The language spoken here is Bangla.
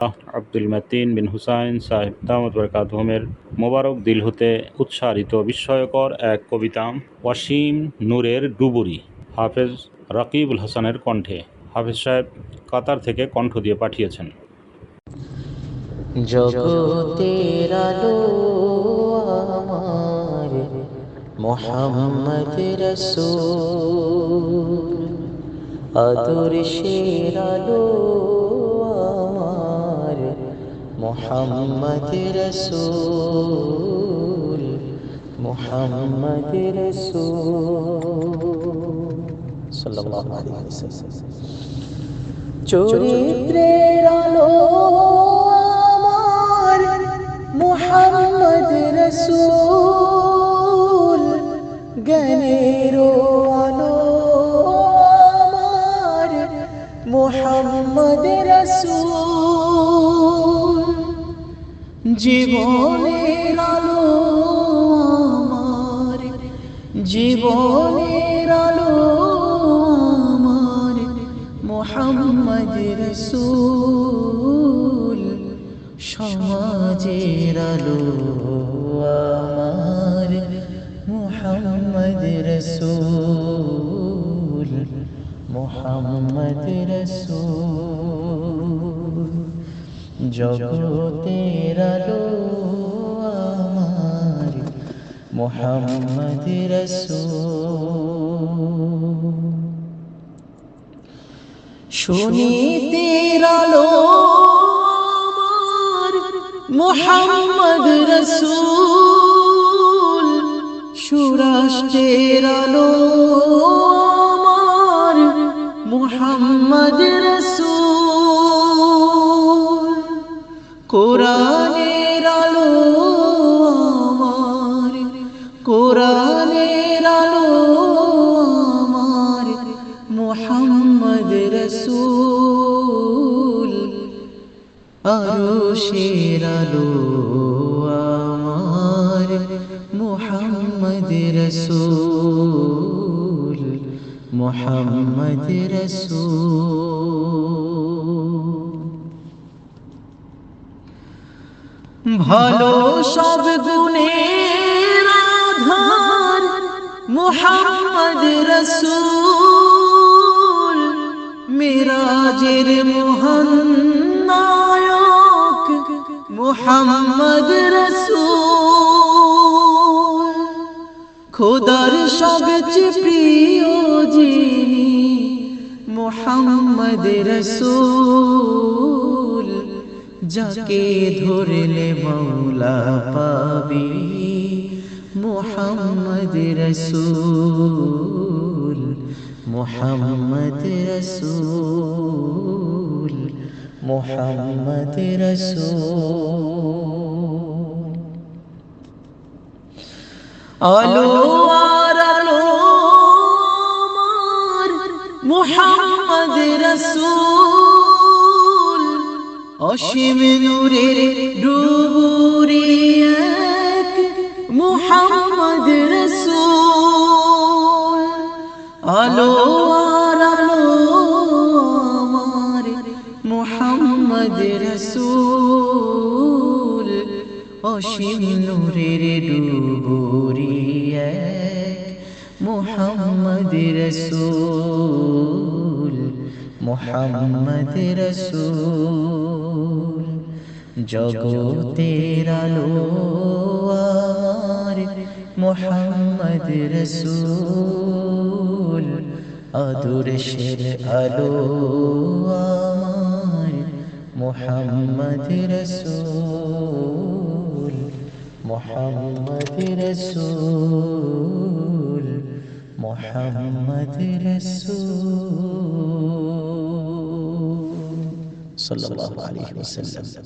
আব্দুল মাতিন বিন হুসাইন সাহেব বরকাতহমের মোবারক দিল হতে উৎসারিত বিস্ময়কর এক কবিতা, ওয়াসিম নূরের ডুবুরি, হাফেজ রাকিবুল হাসানের কণ্ঠে। হাফেজ সাহেব কাতার থেকে কণ্ঠ দিয়ে পাঠিয়েছেন। আলো মোহাম্মদ রসূল মোহাম্মদ রসূল সাল্লাল্লাহু আলাইহি ওয়াসাল্লাম চরিত্রের আলো আমার মোহাম্মদ রসূল জীবনের আলো আমার, জীবনের আলো আমার, মোহাম্মদ রসূল, সমাজের আলো আমার, মোহাম্মদ রসূল মোহাম্মদ রসূল। জগতের আমার মোহাম্মদ রসূল। শুনিতে মোহাম্মদ রসূল। সুরাষ্ট্রের আলো কোরআনের আলো আমার কোরআনের আলো আমার মোহাম্মদ রসূল আরশের আলো আমার মোহাম্মদ রসূল মোহাম্মদ রসূল ভালো সব গুণের আধার মোহাম্মদ রসূল। মিরাজের মোহন নায়ক মোহাম্মদ রসূল। খোদার সবচেয়ে প্রিয় যিনি মোহাম্মদ রসূল। যাকে ধরলে মৌলা পাবি মোহাম্মদ রসূল মোহাম্মদ রসূল মোহাম্মদ রসূল আলো আর আলো আমার মোহাম্মদ রসূল অসীম নূরের ডুবুরি এক মোহাম্মদ রসূল আলো আর আলো আমার মোহাম্মদ রসূল অসীম নূরের ডুবুরি এক মোহাম্মদ রসূল মোহাম্মদ রসূল জগতের আলো আর মোহাম্মদ রসূল আদর্শের আলো আমার মোহাম্মদ রসূল মোহাম্মদ রসূল মোহাম্মদ রসূল صلى الله عليه وسلم.